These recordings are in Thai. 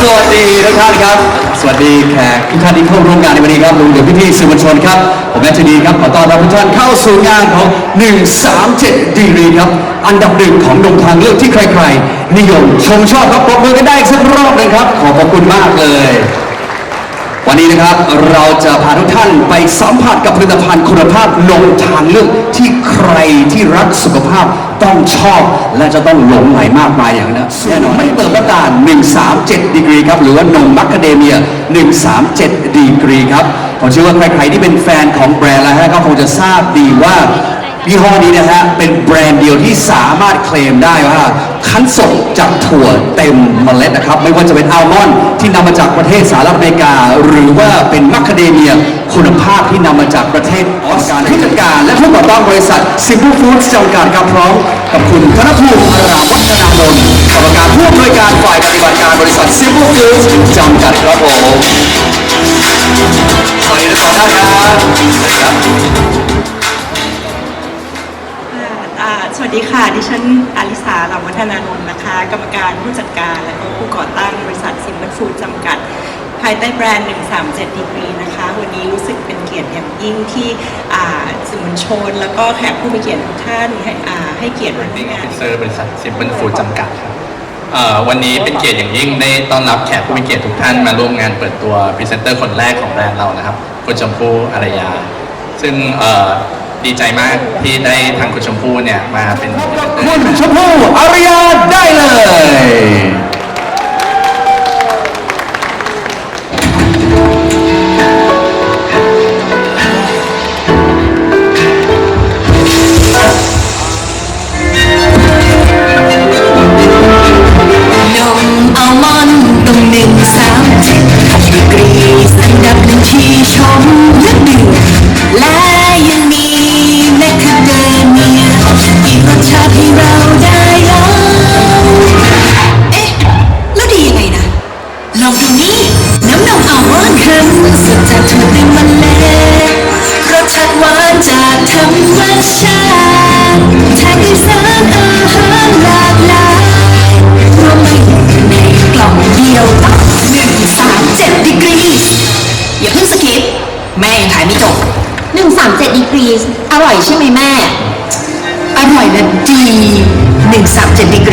สวัสดีทุกท่านครับ สวัสดีแขกทุกท่านที่เข้าร่วมงานในวันนี้ครับรวมถึงพิธีสื่อมวลชนครับ ผมแมชชีนีครับ ขอต้อนรับทุกท่านเข้าสู่งานของ 137ดีรีครับ อันดับหนึ่งของดงทางเลือกที่ใครๆ นิยมชมชอบครับปรบมือกันได้อีกสักรอบหนึงครับ ขอบพรคุณมากเลย วันนี้นะครับเราจะพาทุกท่านไปสัมผัสกับผลิตภัณฑ์คุณภาพนมทางเลือกที่ใครที่รักสุขภาพต้องชอบและจะต้องหลงไหลมากมายอย่างนั้นแน่นอนไม่เปิดประกาศ137 ดีกรีครับ หรือว่านมมัคคาเดเมีย 137 ดีกรีครับผมเชื่อว่าใครๆที่เป็นแฟนของแบรนด์แล้วฮะก็คงจะทราบดีว่า ยี่ห้อนี้นะฮะ เป็นแบรนด์เดียวที่สามารถเคลมได้ว่า คั้นสดจากถั่วเต็มเมล็ดนะครับ ไม่ว่าจะเป็นอัลมอนด์ที่นำมาจากประเทศสหรัฐอเมริกา หรือว่าเป็นมัคคาเดเมีย คุณภาพที่นำมาจากประเทศออสการผู้จัดการ และผู้ก่อตั้งบริษัท Simple Foods จำกัดครับพร้อมกับคุณธนภูมิอารามวัฒนานนท์กรรมการผู้อำนวยการฝ่ายปฏิบัติการบริษัท Simple Foods จำกัดครับผมสวัสดีทั้งสองท่านครับ วัสดีค่ะ ดิฉันอาริสาลาวัฒนานนท์นะคะ กรรมการผู้จัดการและก็ผู้ก่อตั้งบริษัทซิมเบิลฟูดจำกัด ภายใต้แบรนด์ 137ดีกรีนะคะ วันนี้รู้สึกเป็นเกียรติอย่างยิ่งที่สื่อมวลชน แล้วก็แขกผู้มีเกียรติทุกท่านให้ให้เกียรติมาร่วมงานเซอร์บริษัท Simple Food จำกัดครับวันนี้เป็นเกียรติอย่างยิ่งได้ต้อนรับแขกผู้มีเกียรติทุกท่านมาร่วมงานเปิดตัวพรีเซนเตอร์คนแรกของแบรนด์เรานะครับคุณชมพู่อารยา ซึ่งเดีใจมากที่ได้ทางคุณชมพู่เนี่ยมาเป็นคุณชมพู่อารยาได้เลยนมอัลมอนด์ตรงหนึ่งสามเจ็ดดีกรีอันดับ energetic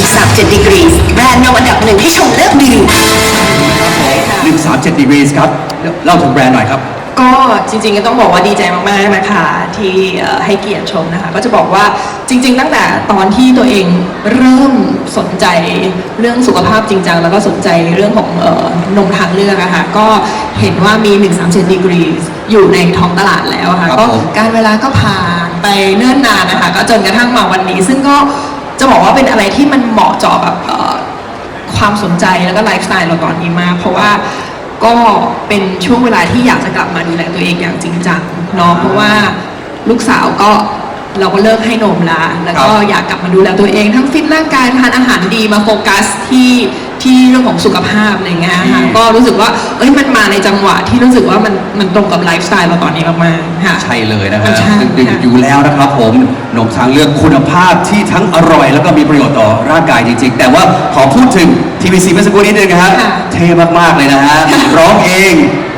137ดีกรีแบรนด์นมอันดับหนึ่งที่ชมเลือกดื่ม137 degrees ครับเล่าถึงแบรนด์หน่อยครับ ก็จริงๆก็ต้องบอกว่าดีใจมากๆนะคะที่เอ่อให้เกียรติชมนะคะ ก็จะบอกว่าจริง ๆ ตั้งแต่ตอนที่ตัวเองเริ่มสนใจเรื่องสุขภาพจริงจังแล้วก็สนใจเรื่องของเอ่อนมทางเลือกอะค่ะก็เห็นว่ามี 137 degrees อยู่ในท้องตลาดแล้วอะค่ะครับก็ผม การเวลาก็ผ่านไปเนิ่นนานนะคะ ก็จนกระทั่งมาวันนี้ ซึ่งก็ จะบอกว่าเป็นอะไรที่มันเหมาะเจาะแบบความสนใจแล้วก็ไลฟ์สไตล์เราตอนนี้มาก เพราะว่าก็เป็นช่วงเวลาที่อยากจะกลับมาดูแลตัวเองอย่างจริงจังเนาะเพราะว่าลูกสาวก็เราก็เลิกให้นมละแล้วก็อยากกลับมาดูแลตัวเอง ทั้งฟิตร่างกายทานอาหารดีมาโฟกัสที่ ที่เรื่องของสุขภาพอะไรเงี้ยค่ะก็รู้สึกว่าเอ้ยมันมาในจังหวะที่รู้สึกว่ามันมันตรงกับไลฟ์สไตล์เราตอนนี้มากๆค่ะ ใช่เลยนะฮะใช่ดึงค่ะอยู่แล้วนะครับผมนมทางเลือกคุณภาพที่ทั้งอร่อย แล้วก็มีประโยชน์ต่อร่างกายจริงๆ แต่ว่าขอพูดถึงทีวีซีเมื่อสักครู่นิดนึงนะฮะค่ะ เท่มากๆเลยนะฮะร้องเอง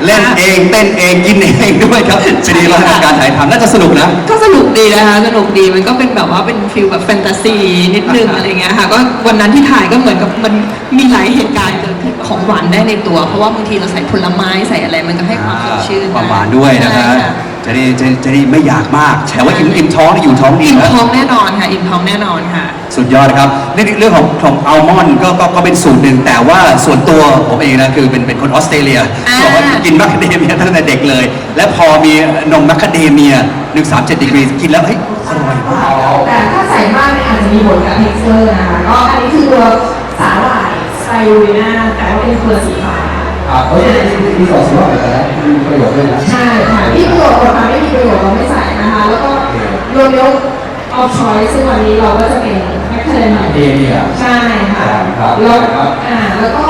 เล่นเองเต้นเองกินเองด้วยครับเป็นดีมากกับการถ่ายทำน่าจะสนุกนะ ก็สนุกดีนะคะสนุกดีมันก็เป็นแบบว่าเป็นฟิลแบบแฟนตาซีนิดนึงอ่าฮะอะไรเงี้ยค่ะก็วันนั้นที่ถ่ายก็เหมือนกับมันมีหลายเหตุการณ์เกิดขึ้นของหวานได้ในตัว เพราะว่าบางทีเราใส่ผลไม้ใส่อะไรมันก็ให้ความสดชื่นความหวานด้วยนะฮะใช่ค่ จะได้จะจะได้ไม่อยากมากแต่ว่าอิ่มอิ่มท้องนี่อยู่ท้องดีอิ่มนะ ท้องแน่นอนค่ะ อิ่มท้องแน่นอนค่ะ สุดยอดครับเรื่องเรื่องของของอัลมอนด์ก็ก็ก็เป็นสูตรหนึ่งแต่ว่าส่วนตัวผมเองนะคือเป็นเป็นคนออสเตรเลียอ่า บอกว่ากินมัคคาเดเมียตั้งแต่เด็กเลย และพอมีนมมัคคาเดเมีย137ดีกรีกินแล้วเฮ้ยอร่อยมาก แต่ถ้าใส่มากเนี่ยอาจจะมีผลกับเท็กเซอร์นะคะก็อันนี้คือตัวสาหร่ายไซรูริน่าแต่ว่าเป็นตัวสีฟ้า ครับเฮ้ยมีสองสีว่าแบบนั้นมีประโยชน์ด้วยนะใช่ค่ะที่ประโยชน์กฎหมายไม่มีประโยชน์เราไม่ใส่นะคะ แล้วก็รวมยกออฟชอยซึ่งวันนี้เราก็จะเป็นแมคเคเลนหน่อยเอเนี่ยใช่ค่ะ ครับแล้วครับอ่าแล้วก็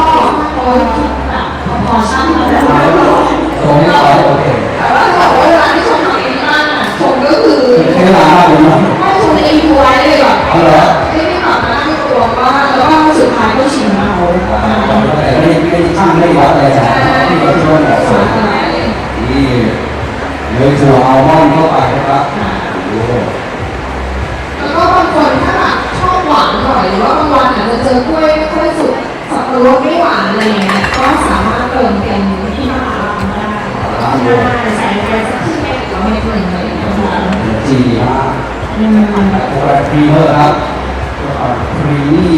รดไม่หวานอะไรเงี้ยก็สามารถเติมเป็นที่มะขามได้ได้ใส่ไปสักครึ่งเม็ดหรือเม็ดหนึ่งอะไรอย่างเงี้ยค่ะจีมากโอ้โหพรีเมอร์ครับพรีนี่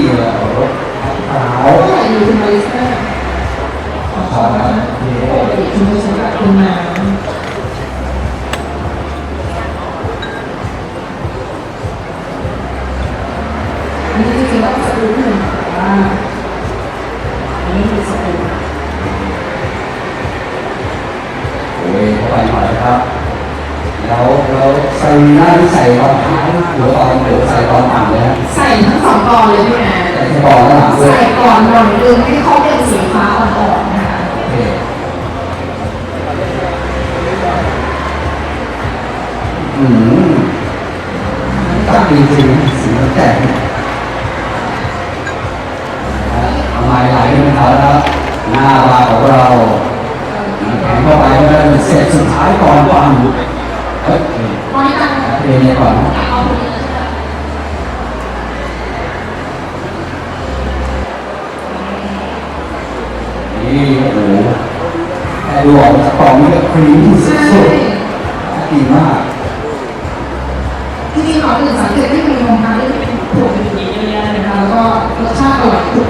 รสมะพร้าวก็อยู่ในบริสต้าขอบคุณครับปกติคุณจะใช้แบบเป็นน้ำอันนี้จริงๆต้องสกรูหนึ่งแต่ว่า น่อยครับแล้วแล้วใส่หน้าที่ใส่ตอนท้ายหรือตอนหรือใส่ตอนหลังเลยฮะใส่ทั้งสองกอนเลยพี่แม่ใส่ที่ก่อนแล้วหลังด้วยใส่ก่อนหน่อยนึงให้เขาเป็นสีฟ้าอ่อนๆนะคะ โอเคอืมตัดจริงๆสีมันแตกทำไมไหลเป็นเขาแล้ว หน้าบาของเราแข็งเข้าไปแล้วเสร็จสุดท้ายก่อนฟังเฮ้ย ตอนนี้ตัง เรียนเนี่ยก่อนนะ เอาไปเลยใช่ไหม นี่โอ้โห แค่ดูออกจากกล่องนี่ก็ครีมสุดๆดีมากที่นี่เขาถึงสังเกตที่มีนมทานได้เป็นถั่วเป็นอย่างนี้เยอะแยะเลยนะคะแล้วก็รสชาติอร่อยทุก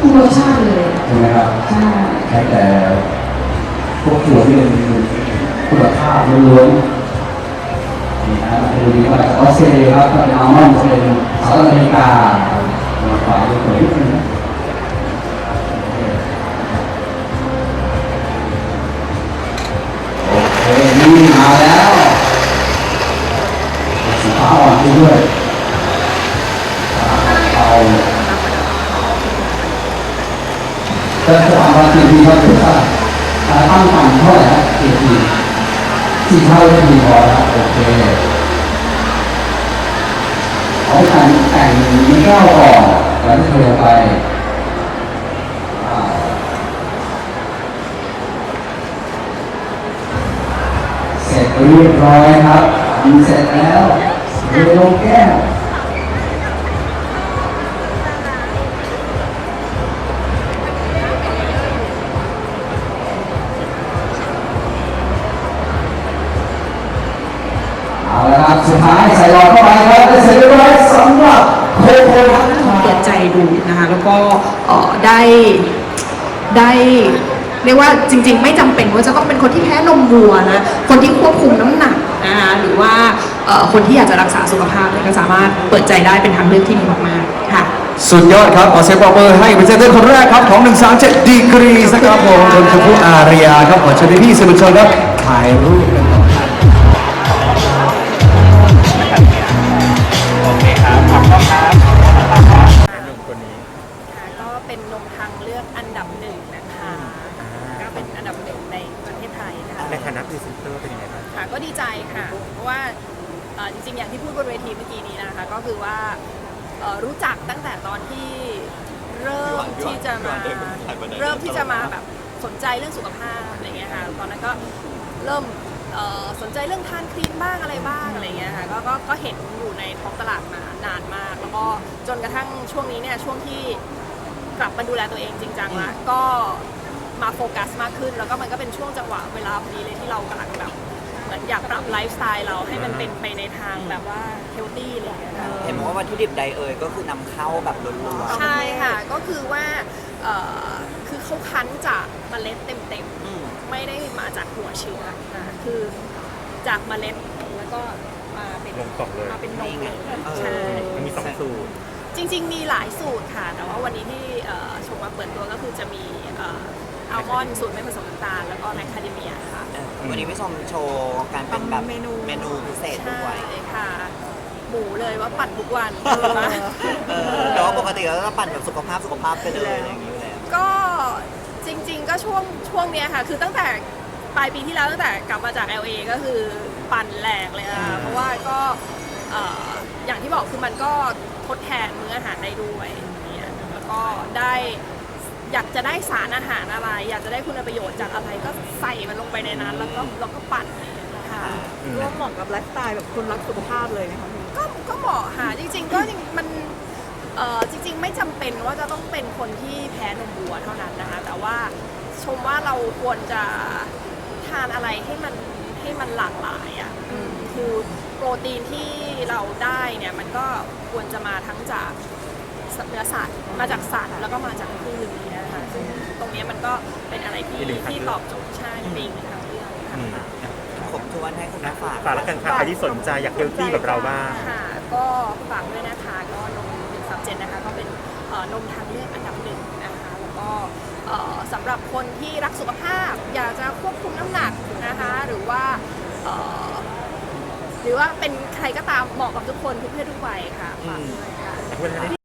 ทุกรสชาติเลยใช่ไหมครับใช่ใช้แต่พวกถั่วที่เป็นคุณภาพล้วนๆนี่นะมาดูดีว่าออสเตรเลียครับเป็นอัลมอนด์เป็นสหรัฐอเมริกามาขวาดูสวยนิดนึงนะ โอเคนี่มาแล้วสีฟ้าอ่อนด้วยเอาแต่ถามว่าทีพีเขาถือว่าตั้งต่ำเท่าไหร่ครับทีพีสี่เท่าได้ดีพอแล้วโอเคเขาแต่งแต่งไมีแก้วก่อนแล้วจะเทไป เรียบร้อยครับทำเสร็จแล้วเทลงแก้วเอาละครับสุดท้ายใส่หลอดเข้าไปครับได้เสร็จเรียบร้อยสำหรับโคโค่ครับเปิดใจดูนะคะ แล้วก็เอ่อได้ได้ เรียกว่าจริง ๆ ไม่จำเป็นว่าจะ ต้องเป็นคนที่แพ้นมวัวนะ คนที่ควบคุมน้ำหนักนะคะหรือว่าเอ่อคนที่อยากจะรักษาสุขภาพเนี่ยก็สามารถเปิดใจได้เป็นทางเลือกที่ดีมากๆค่ะ สุดยอดครับขอเสียงปรบมือให้เป็นเซนเตอร์คนแรกครับของ 137 ดีกรีนะครับผมคุณชมพู่อาริยาครับขอเชิญพี่ๆสื่อมวลชนครับถ่ายรูปกันต่อครับค่ะก็เป็นนมทางเลือกอันดับหนึ่งนะคะ ก็เป็นอันดับหนึ่ง ในฐานะพรีเซนเตอร์เป็นยังไงบ้างค่ะก็ดีใจค่ะ เพราะว่าเอ่อจริงๆ อย่างที่พูดบนเวทีเมื่อกี้นี้นะคะ ก็คือว่าเอ่อรู้จักตั้งแต่ตอนที่เริ่มที่จะมาเริ่มที่จะมาแบบสนใจเรื่องสุขภาพอะไรเงี้ยค่ะตอนนั้นก็เริ่มเอ่อสนใจเรื่องทานครีมบ้างอะไรบ้างอะไรเงี้ยค่ะก็ก็ก็เห็นอยู่ในท้องตลาดมานานมาก แล้วก็จนกระทั่งช่วงนี้เนี่ยช่วงที่กลับมาดูแลตัวเองจริงจังละก็ มาโฟกัสมากขึ้น แล้วก็มันก็เป็นช่วงจังหวะเวลาพอดีเลยที่เรากำลังแบบเหมือนอยากปรับไลฟ์สไตล์เราให้มันเป็นไปในทางแบบว่าเฮลตี้อะไรอย่างเงี้ยค่ะเห็นบอกว่าวัตถุดิบใดเอ่ยก็คือนำเข้าแบบล้วนใช่ค่ะ ก็คือว่าเอ่อคือเขาคั้นจากเมล็ดเต็มๆอืม ๆ ไม่ได้มาจากหัวเชื้ออะคือจากเมล็ดแล้วก็มาเป็นลงกล่องเลย มาเป็นนมเลยเออ ใช่ มันมีสองสูตร จริงๆ มีหลายสูตรค่ะ แต่ว่าวันนี้ที่เอ่อชมมาเปิดตัวก็คือจะมีอั ลมอนด์สูตรไม่ผสมน้ำตาลแล้วก็แมคคาเดเมียค่ะเออวันนี้พี่ชมโชว์การเป็นแบบเมนูเมนูพิเศษใช่ด้วยค่ะหมูเลยว่าปั่นทุกวันเออแต่ว่าปกติเราจะปั่นแบบสุขภาพสุขภาพไปเลยอะไรอย่างนี้อยู่แล้วก็จริง ๆ ก็ช่วงช่วงเนี้ยค่ะ คือตั้งแต่ปลายปีที่แล้วตั้งแต่กลับมาจาก LA ก็คือปั่นแหลกเลยอะเพราะว่าก็เอ่ออย่างที่บอกคือมันก็ทดแทนมื้ออาหารได้ด้วยเนี่ยแล้วก็ได้ อยากจะได้สารอาหารอะไร อยากจะได้คุณประโยชน์จากอะไรก็ใส่มันลงไปในนั้น แล้วก็แล้วก็ปั่นค่ะก็เหมาะกับไลฟ์สไตล์แบบคนรักสุขภาพเลยนะคะก็ก็เหมาะค่ะจริง ๆ ก็จริงมันเอ่อจริง ๆ ไม่จำเป็นว่าจะต้องเป็นคนที่แพ้นมวัวเท่านั้นนะคะ แต่ว่าชมว่าเราควรจะทานอะไรให้มันให้มันหลากหลายอะอืมคือโปรตีนที่เราได้เนี่ยมันก็ควรจะมาทั้งจากเนื้อสัตว์มาจากสัตว์แล้วก็มาจากพืช ตรงเนี้ยมันก็เป็นอะไรที่อีกหนึ่งทางที่เลือก ตอบโจทย์ใช่เป็นอีกหนึ่งทางเลือกค่ะ อืมครบถ้วนให้คุณแม่ฝาก ฝากแล้วกันค่ะใครที่สนใจอยากเฮลตี้แบบเราบ้าง ค่ะก็ฝากด้วยนะคะก็นม137นะคะก็เป็นเอ่อนมทางเลือกอันดับหนึ่งนะคะแล้วก็เอ่อสำหรับคนที่รักสุขภาพ อยากจะควบคุมน้ำหนักนะคะหรือว่าเอ่อหรือว่าเป็นใครก็ตามเหมาะกับทุกคนทุกเพศทุกวัยค่ะฝากด้วยค่ะ เวลาได้